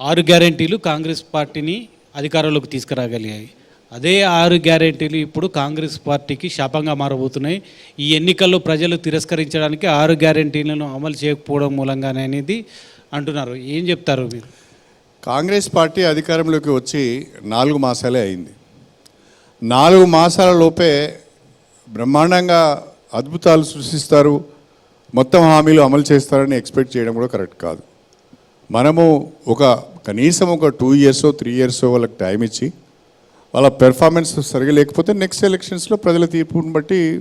ఆరు గ్యారెంటీలు కాంగ్రెస్ పార్టీని అధికారంలోకి తీసుకురాగలిగాయి. అదే ఆరు గ్యారెంటీలు ఇప్పుడు కాంగ్రెస్ పార్టీకి శాపంగా మారబోతున్నాయి. ఈ ఎన్నికల్లో ప్రజలు తిరస్కరించడానికి ఆరు గ్యారెంటీలను అమలు చేయకపోవడం మూలంగానే అనేది అంటున్నారు. ఏం చెప్తారు మీరు? కాంగ్రెస్ పార్టీ అధికారంలోకి వచ్చి నాలుగు మాసాలే అయింది. నాలుగు మాసాల లోపే బ్రహ్మాండంగా అద్భుతాలు సృష్టిస్తారు. మొత్తం హామీలు అమలు చేస్తారని ఎక్స్పెక్ట్ చేయడం కూడా కరెక్ట్ కాదు. మనము ఒక కనీసం ఒక టూ ఇయర్స్ త్రీ ఇయర్స్ వాళ్ళకి టైం ఇచ్చి వాళ్ళ పెర్ఫార్మెన్స్ సరిగా లేకపోతే నెక్స్ట్ ఎలక్షన్స్లో ప్రజల తీర్పుని బట్టి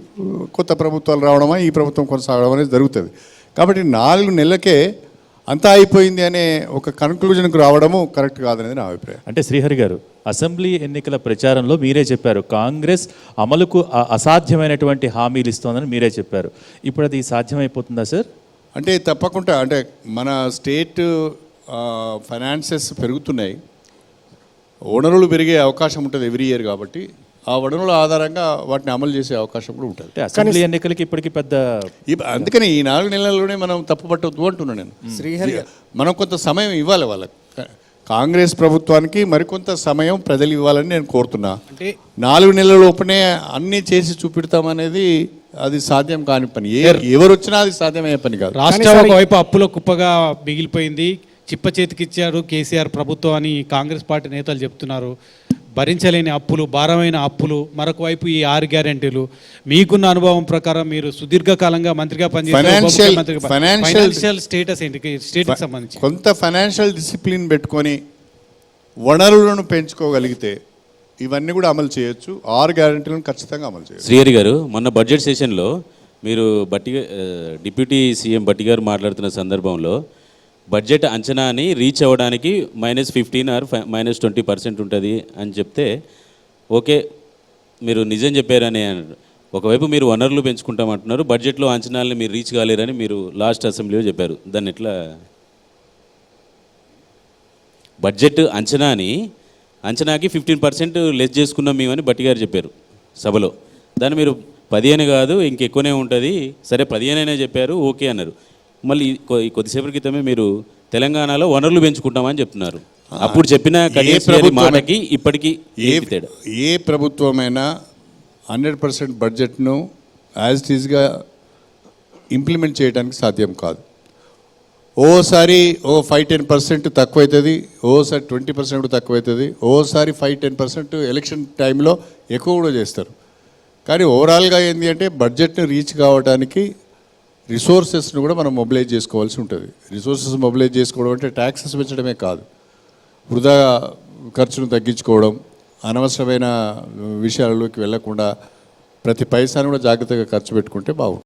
కొత్త ప్రభుత్వాలు రావడమా ఈ ప్రభుత్వం కొనసాగడం అనేది జరుగుతుంది. కాబట్టి నాలుగు నెలలకే అంతా అయిపోయింది అనే ఒక కన్క్లూజన్కు రావడము కరెక్ట్ కాదనేది నా అభిప్రాయం. అంటే శ్రీహరి గారు అసెంబ్లీ ఎన్నికల ప్రచారంలో మీరే చెప్పారు కాంగ్రెస్ అమలుకు అసాధ్యమైనటువంటి హామీలు ఇస్తోందని మీరే చెప్పారు. ఇప్పుడు అది సాధ్యమైపోతుందా సార్? అంటే తప్పకుండా అంటే మన స్టేట్ ఫైనాన్సెస్ పెరుగుతున్నాయి. వనరులు పెరిగే అవకాశం ఉంటుంది ఎవ్రీ ఇయర్ కాబట్టి ఆ వనరుల ఆధారంగా వాటిని అమలు చేసే అవకాశం కూడా ఉంటుంది. అసెంబ్లీ ఎన్నికలకి ఇప్పటికి పెద్ద అందుకని ఈ నాలుగు నెలల్లోనే మనం తప్పు పట్టవద్దు అంటున్నాను నేను. శ్రీహరి మనం కొంత సమయం ఇవ్వాలి వాళ్ళకి. కాంగ్రెస్ ప్రభుత్వానికి మరికొంత సమయం ప్రజలు ఇవ్వాలని నేను కోరుతున్నా. అంటే నాలుగు నెలల లోపునే అన్నీ చేసి చూపెడతామనేది అది సాధ్యం కాని పని. ఏ ఎవరు వచ్చినా అది సాధ్యమయ్యే పని కాదు. రాష్ట్రం ఒకవైపు అప్పుల కుప్పగా మిగిలిపోయింది. చిప్ప చేతికిచ్చారు కేసీఆర్ ప్రభుత్వం అని కాంగ్రెస్ పార్టీ నేతలు చెప్తున్నారు. భరించలేని అప్పులు భారమైన అప్పులు మరొక వైపు ఈ ఆరు గ్యారెంటీలు. మీకున్న అనుభవం ప్రకారం మీరు సుదీర్ఘకాలంగా మంత్రిగా financial- ఫైనాన్షియల్ స్టేటస్ ఏంటి? స్టేట్కి సంబంధించి. కొంత ఫైనాన్షియల్ డిసిప్లిన్ పెట్టుకొని వనరులను పెంచుకోగలిగితే ఇవన్నీ కూడా అమలు చేయొచ్చు. ఆరు గ్యారెంటీలను ఖచ్చితంగా అమలు చేయొచ్చు. శ్రీహరి గారు మొన్న బడ్జెట్ సెషన్లో మీరు బట్టి డిప్యూటీ సీఎం బట్టి గారు మాట్లాడుతున్న సందర్భంలో బడ్జెట్ అంచనాని రీచ్ అవ్వడానికి minus fifteen or minus twenty percent ఉంటుంది అని చెప్తే ఓకే మీరు నిజం చెప్పారని ఒకవైపు మీరు వనరులు పెంచుకుంటామంటున్నారు బడ్జెట్లో అంచనాలని మీరు రీచ్ కాలేరని మీరు లాస్ట్ అసెంబ్లీలో చెప్పారు. దాన్ని ఎట్లా? బడ్జెట్ అంచనాని అంచనాకి ఫిఫ్టీన్ పర్సెంట్ లెస్ చేసుకున్నాం మేమని బట్టి గారు చెప్పారు సభలో. దాన్ని మీరు పదిహేను కాదు ఇంకెక్కువనే ఉంటుంది. సరే పదిహేనైనా చెప్పారు ఓకే అన్నారు. మళ్ళీ కొ- ఈ కొద్దిసేపటి క్రితమే మీరు తెలంగాణలో వనరులు పెంచుకుంటామని చెప్తున్నారు. అప్పుడు చెప్పిన మాటకి ఇప్పటికీ ఏ ఏ ప్రభుత్వమైనా హండ్రెడ్ పర్సెంట్ బడ్జెట్ను యాజ్ ఇట్ ఈజ్గా ఇంప్లిమెంట్ చేయడానికి సాధ్యం కాదు. ఓసారి ఓ ఫైవ్ టెన్ పర్సెంట్ తక్కువవుతుంది ఓసారి ట్వంటీ పర్సెంట్ కూడా తక్కువవుతుంది ఓసారి ఫైవ్ టెన్ పర్సెంట్ ఎలక్షన్ టైంలో ఎక్కువ కూడా చేస్తారు. కానీ ఓవరాల్గా ఏంటి అంటే బడ్జెట్ని రీచ్ కావడానికి రిసోర్సెస్ను కూడా మనం మొబిలైజ్ చేసుకోవాల్సి ఉంటుంది. రిసోర్సెస్ మొబిలైజ్ చేసుకోవడం అంటే ట్యాక్సెస్ పెంచడమే కాదు. వృధా ఖర్చును తగ్గించుకోవడం అనవసరమైన విషయాలలోకి వెళ్ళకుండా ప్రతి పైసాను కూడా జాగ్రత్తగా ఖర్చు పెట్టుకుంటే బాగుంటుంది.